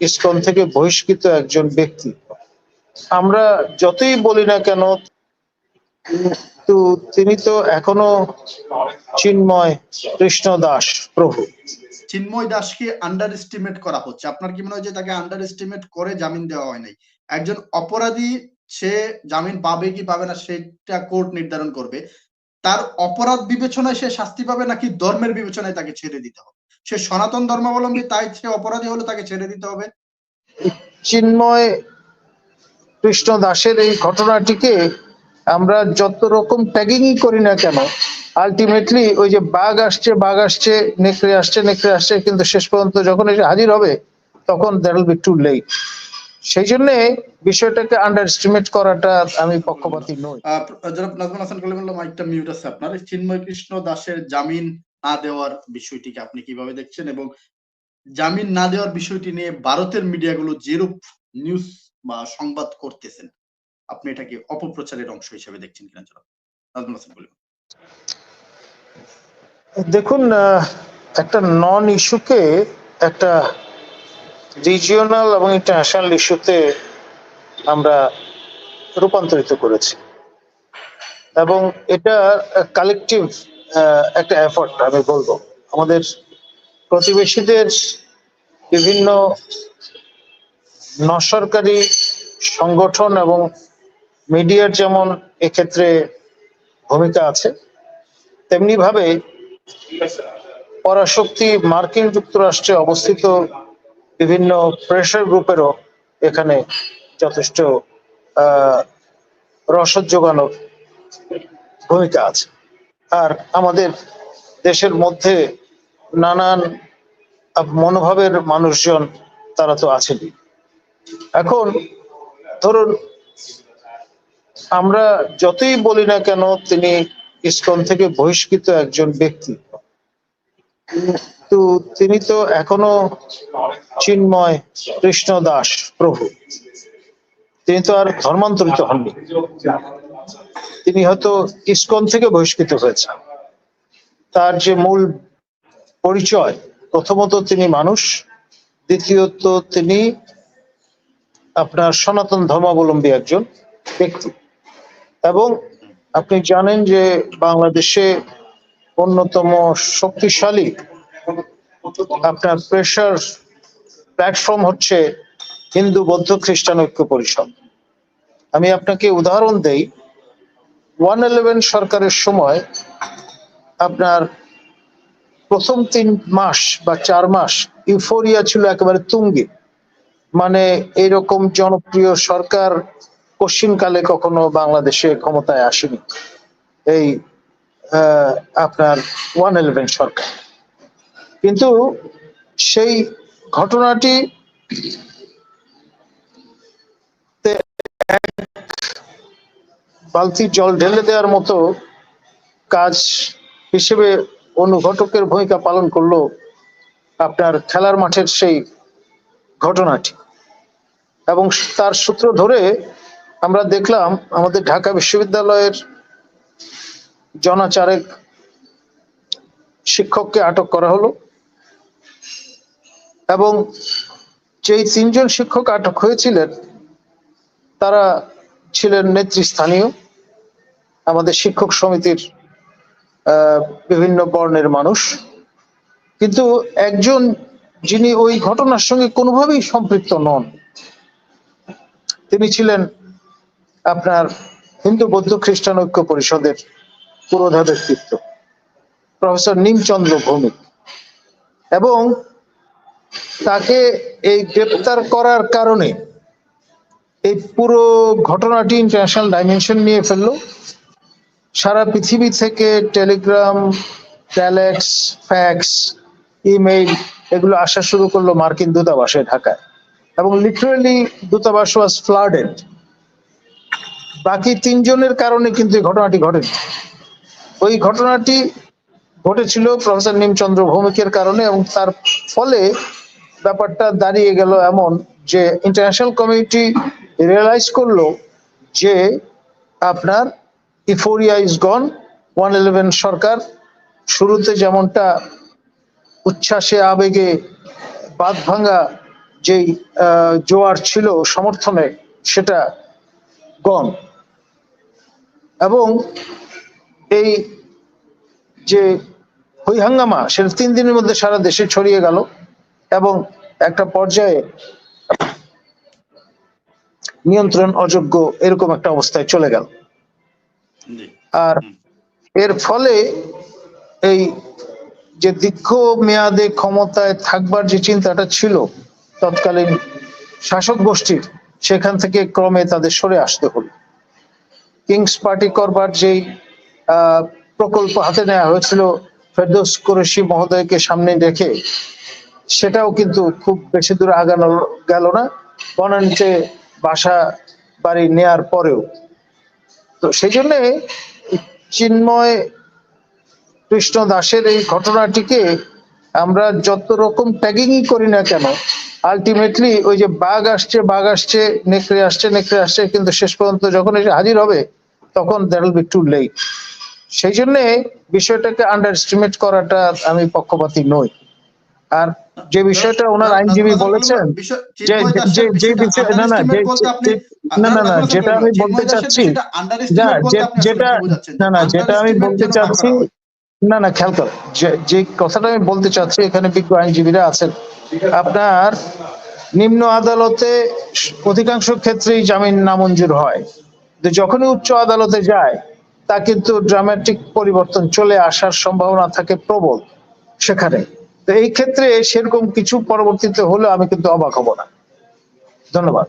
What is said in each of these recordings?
ISKCON থেকে বহিষ্কৃত একজন ব্যক্তি। আমরা যতই বলি না কেন, কিন্তু তিনি তো এখনও চিন্ময় কৃষ্ণ দাস প্রভু। চিন্ময় দাসকে আন্ডার এস্টিমেট করা হচ্ছে। আপনার কি মনে হয় যে তাকে আন্ডার এস্টিমেট করে জামিন দেওয়া হয় নাই? একজন অপরাধী, সে জামিন পাবে কি পাবে না, সেটা কোর্ট নির্ধারণ করবে। তার অপরাধ বিবেচনায় সে শাস্তি পাবে নাকি ধর্মের বিবেচনায় তাকে ছেড়ে দিতে হবে? সে সনাতন ধর্মাবলম্বী তাই সে অপরাধী হলে তাকে ছেড়ে দিতে হবে। চিন্ময় কৃষ্ণ দাসের এই ঘটনাটিকে আমরা যত রকম ট্যাগিংই করি না কেন আলটিমেটলি ওই যে বাঘ আসছে বাঘ আসছে নেকড়ে আসছে নেকড়ে আসছে কিন্তু শেষ পর্যন্ত যখন এসে হাজির হবে তখন that will be too late সেই জন্য বিষয়টাকে আন্ডার এস্টিমেট করাটা আমি পক্ষপাতী নই। জনাব নাজমুল হাসান কলিমুল্লাহ মাইকটা মিউট আছে আপনার। চিন্ময় কৃষ্ণ দাসের জামিন না দেওয়ার বিষয়টিকে আপনি কীভাবে দেখছেন এবং জামিন না দেওয়ার বিষয়টি নিয়ে ভারতের মিডিয়াগুলো যেরূপ নিউজ বা সংবাদ করতেছেন, আপনি এটাকে অপপ্রচারের অংশ হিসেবে দেখছেন কিনা জনাব? দেখুন একটা নন ইস্যুকে একটা রিজিওনাল এবং ইন্টারন্যাশনাল ইস্যুতে আমরা রূপান্তরিত করেছি। এবং এটা কালেকটিভ একটা এফর্ট আমি বলব। আমাদের প্রতিবেশীদের বিভিন্ন নসরকারি সংগঠন এবং মিডিয়ার যেমন এক্ষেত্রে ভূমিকা আছে তেমনি ভাবে পরাশক্তি মার্কিন যুক্তরাষ্ট্রে অবস্থিত বিভিন্ন প্রেশার গ্রুপেরও এখানে যথেষ্ট আহ, রসদ যোগানোর ভূমিকা আছে। আর আমাদের দেশের মধ্যে নানান মনোভাবের মানুষজন তারা তো আছেনই। এখন ধরুন, আমরা যতই বলি না কেন, তিনি ইসকন থেকে বহিষ্কৃত একজন ব্যক্তি। কিন্তু তিনি তো এখনও চিন্ময় কৃষ্ণ দাস প্রভু। তিনি তো আর ধর্মান্তরিত হননি। তিনি হয়তো ইসকন থেকে বহিষ্কৃত হয়েছে তার যে মূল পরিচয়, প্রথমত তিনি মানুষ, দ্বিতীয়ত তিনি আপনার সনাতন ধর্মাবলম্বী একজন ব্যক্তি। এবং আপনি জানেন যে বাংলাদেশে অন্যতম শক্তিশালী আপনার প্রেশার প্ল্যাটফর্ম হচ্ছে হিন্দু বৌদ্ধ খ্রিস্টান ঐক্য পরিষদ। আমি আপনাকে উদাহরণ দেই ওয়ান ইলেভেন সরকারের সময় আপনার প্রথম তিন মাস বা চার মাস ইউফোরিয়া ছিল একেবারে তুঙ্গে। মানে এরকম জনপ্রিয় সরকার কশিনকালে কখনো বাংলাদেশে ক্ষমতায় আসেনি। এই আপনার ওয়ান ইলেভেন সরকার। কিন্তু সেই ঘটনাটি বালতি জল ঢেলে দেওয়ার মতো কাজ হিসেবে অনুঘটকের ভূমিকা পালন করল আপনার খেলার মাঠের সেই ঘটনাটি। এবং তার সূত্র ধরে আমরা দেখলাম আমাদের ঢাকা বিশ্ববিদ্যালয়ের জনাচারেক শিক্ষককে আটক করা হলো এবং যেই তিনজন শিক্ষক আটক হয়েছিলেন, তারা ছিলেন নেতৃস্থানীয়। আমাদের শিক্ষক সমিতির বিভিন্ন বর্ণের মানুষ। কিন্তু একজন যিনি ওই ঘটনার সঙ্গে কোনোভাবেই সম্পৃক্ত নন, তিনি ছিলেন আপনার হিন্দু বৌদ্ধ খ্রিস্টান ঐক্য পরিষদের পুরোধা ব্যক্তিত্ব প্রফেসর নিমচন্দ্র ভৌমিক। এবং তাকে এই গ্রেপ্তার করার কারণে এই পুরো ঘটনাটি ইন্টারন্যাশনাল ডাইমেনশন নিয়ে ফেলল। সারা পৃথিবী থেকে টেলিগ্রাম ট্যালেক্স ফ্যাক্স ইমেইল এগুলো আসা শুরু করল মার্কিন দূতাবাসে ঢাকায় এবং লিটারেলি দূতাবাস ওয়াজ ফ্লাডেড বাকি তিনজনের কারণে কিন্তু এই ঘটনাটি ঘটেনি। ওই ঘটনাটি ঘটেছিল প্রফেসর নিমচন্দ্র ভৌমিকের কারণে এবং তার ফলে ব্যাপারটা দাঁড়িয়ে গেল এমন যে ইন্টারন্যাশনাল কমিউনিটি রিয়েলাইজ করল যে আপনার euphoria is gone one eleven সরকার শুরুতে যেমনটা উচ্ছ্বাসে, আবেগে বাদ ভাঙা যেই জোয়ার ছিল সমর্থনে, সেটা গন এবং এই যে হৈহাঙ্গামা সেটা তিন দিনের মধ্যে সারা দেশে ছড়িয়ে গেল এবং একটা পর্যায়ে নিয়ন্ত্রণ অযোগ্য এরকম একটা অবস্থায় চলে গেল। আর এর ফলে এই যে দীর্ঘ মেয়াদে ক্ষমতায় থাকবার যে চিন্তাটা ছিল তৎকালীন শাসক গোষ্ঠীর সেখান থেকে ক্রমে তাদের সরে আসতে হলো। কিংস পার্টি করবার যেই আহ, প্রকল্প হাতে নেওয়া হয়েছিল ফেরদৌস কুরেশি মহোদয়কে সামনে রেখে সেটাও কিন্তু খুব বেশি দূর আগানো গেল না। বনানীতে বাসা বাড়ি নেয়ার পরেও। তো সেই জন্যে চিন্ময় কৃষ্ণ দাসের এই ঘটনাটিকে আমরা যত রকম ট্যাগিংই করি না কেন আলটিমেটলি ওই যে বাঘ আসছে বাঘ আসছে, নেকড়ে আসছে নেকড়ে আসছে, কিন্তু শেষ পর্যন্ত যখন এসে হাজির হবে, তখন that will be too late সেই জন্যে বিষয়টাকে আন্ডার এস্টিমেট করাটা আমি পক্ষপাতী নই। আর যে বিষয়টা ওনার আইনজীবী বলেছেন যে যে যে বিষয় না না না না না যেটা আমি বলতে চাচ্ছি যেটা না না যেটা আমি বলতে চাচ্ছি না না খেয়াল কর যে কথাটা আমি বলতে চাচ্ছি এখানে বিজ্ঞ আইনজীবীরা আছেন। আপনার নিম্ন আদালতে অধিকাংশ ক্ষেত্রেই জামিন নামঞ্জুর হয়। যখনই উচ্চ আদালতে যায় তা কিন্তু ড্রামাটিক পরিবর্তন চলে আসার সম্ভাবনা থাকে প্রবল সেখানে। তো এই ক্ষেত্রে সেরকম কিছু পরবর্তীতে হলে আমি কিন্তু অবাক হব না। ধন্যবাদ।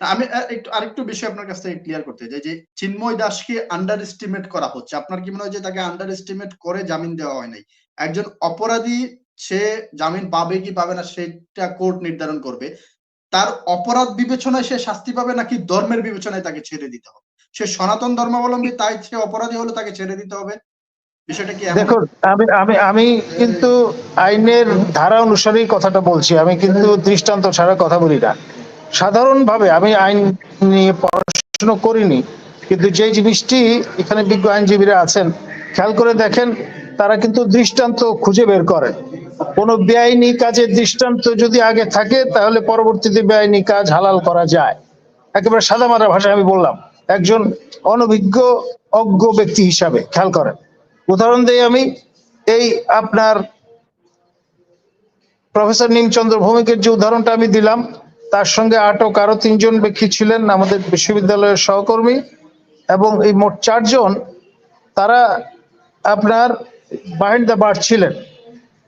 আমি একটু, আরেকটু বিষয় আপনার কাছ থেকে ক্লিয়ার করতে চাই যে, চিন্ময় দাসকে আন্ডার এস্টিমেট করা হচ্ছে। আপনার কি মনে হয় যে তাকে আন্ডার এস্টিমেট করে জামিন দেওয়া হয় নাই? একজন অপরাধী, সে জামিন পাবে কি পাবে না সেটা কোর্ট নির্ধারণ করবে। তার অপরাধ বিবেচনায় সে শাস্তি পাবে নাকি ধর্মের বিবেচনায় তাকে ছেড়ে দিতে হবে? সে সনাতন ধর্মাবলম্বী, তাই সে অপরাধী হলে তাকে ছেড়ে দিতে হবে? আমি আমি আমি কিন্তু আইনের ধারা অনুসারেই কথাটা বলছি। আমি কিন্তু দৃষ্টান্ত ছাড়া কথা বলি না। সাধারণভাবে আমি আইন নিয়ে করিনি, কিন্তু যে জিনিসটি এখানে বিজ্ঞ আইনজীবীরা আছেন, খেয়াল করে দেখেন, তারা কিন্তু দৃষ্টান্ত খুঁজে বের করেন। কোনো বেআইনি কাজের দৃষ্টান্ত যদি আগে থাকে, তাহলে পরবর্তীতে বেআইনি কাজ হালাল করা যায়। একেবারে সাদামাটা ভাষায় আমি বললাম, একজন অনভিজ্ঞ, অজ্ঞ ব্যক্তি হিসাবে, খেয়াল করেন। উদাহরণ দেই আমি, এই আপনার প্রফেসর নিমচন্দ্র ভৌমিকের যে উদাহরণটা আমি দিলাম, তার সঙ্গে আটক আরও তিনজন ব্যক্তি ছিলেন আমাদের বিশ্ববিদ্যালয়ের সহকর্মী, এবং এই মোট চারজন, তারা আপনার বাহিন্ড দ্য বার ছিলেন।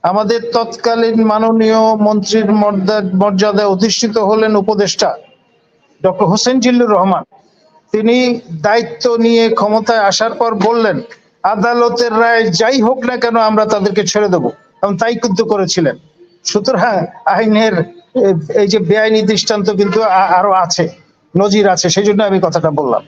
আমাদের তৎকালীন মাননীয় মন্ত্রীর মর্যাদা- মর্যাদায় অধিষ্ঠিত হলেন উপদেষ্টা ডক্টর হোসেন জিল্লুর রহমান। তিনি দায়িত্ব নিয়ে ক্ষমতায় আসার পর বললেন আদালতের রায় যাই হোক না কেন আমরা তাদেরকে ছেড়ে দেবো। এবং তাই কিন্তু করেছিলেন। সুতরাং আইনের, এই যে বেআইনি দৃষ্টান্ত কিন্তু আরও আছে, নজির আছে, সেই জন্য আমি কথাটা বললাম।